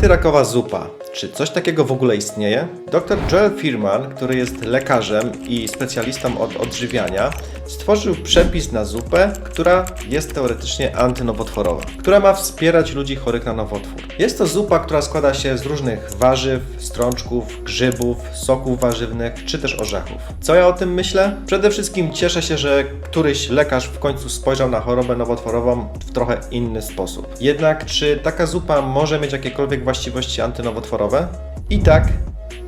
Antyrakowa zupa. Czy coś takiego w ogóle istnieje? Dr Joel Firman, który jest lekarzem i specjalistą od odżywiania, stworzył przepis na zupę, która jest teoretycznie antynowotworowa, która ma wspierać ludzi chorych na nowotwór. Jest to zupa, która składa się z różnych warzyw, strączków, grzybów, soków warzywnych czy też orzechów. Co ja o tym myślę? Przede wszystkim cieszę się, że któryś lekarz w końcu spojrzał na chorobę nowotworową w trochę inny sposób. Jednak czy taka zupa może mieć jakiekolwiek właściwości antynowotworowe? I tak,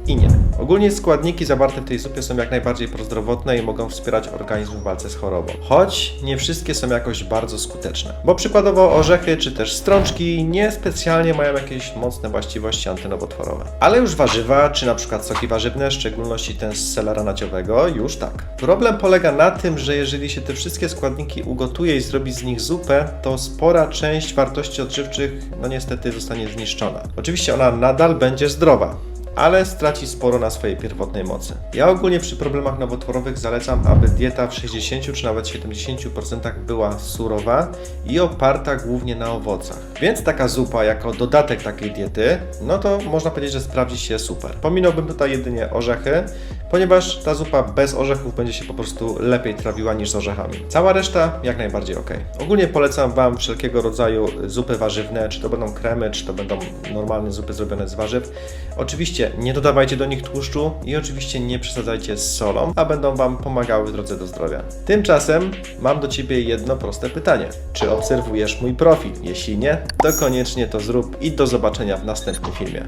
i nie. Ogólnie składniki zawarte w tej zupie są jak najbardziej prozdrowotne i mogą wspierać organizm w walce z chorobą. Choć nie wszystkie są jakoś bardzo skuteczne. Bo przykładowo orzechy czy też strączki nie specjalnie mają jakieś mocne właściwości antynowotworowe. Ale już warzywa, czy na przykład soki warzywne, w szczególności ten z selera naciowego, już tak. Problem polega na tym, że jeżeli się te wszystkie składniki ugotuje i zrobi z nich zupę, to spora część wartości odżywczych, no niestety, zostanie zniszczona. Oczywiście ona nadal będzie zdrowa, ale straci sporo na swojej pierwotnej mocy. Ja ogólnie przy problemach nowotworowych zalecam, aby dieta w 60 czy nawet 70% była surowa i oparta głównie na owocach. Więc taka zupa jako dodatek takiej diety, no to można powiedzieć, że sprawdzi się super. Pominąłbym tutaj jedynie orzechy, ponieważ ta zupa bez orzechów będzie się po prostu lepiej trawiła niż z orzechami. Cała reszta jak najbardziej ok. Ogólnie polecam Wam wszelkiego rodzaju zupy warzywne, czy to będą kremy, czy to będą normalne zupy zrobione z warzyw. Oczywiście nie dodawajcie do nich tłuszczu i oczywiście nie przesadzajcie z solą, a będą Wam pomagały w drodze do zdrowia. Tymczasem mam do Ciebie jedno proste pytanie. Czy obserwujesz mój profil? Jeśli nie, to koniecznie to zrób i do zobaczenia w następnym filmie.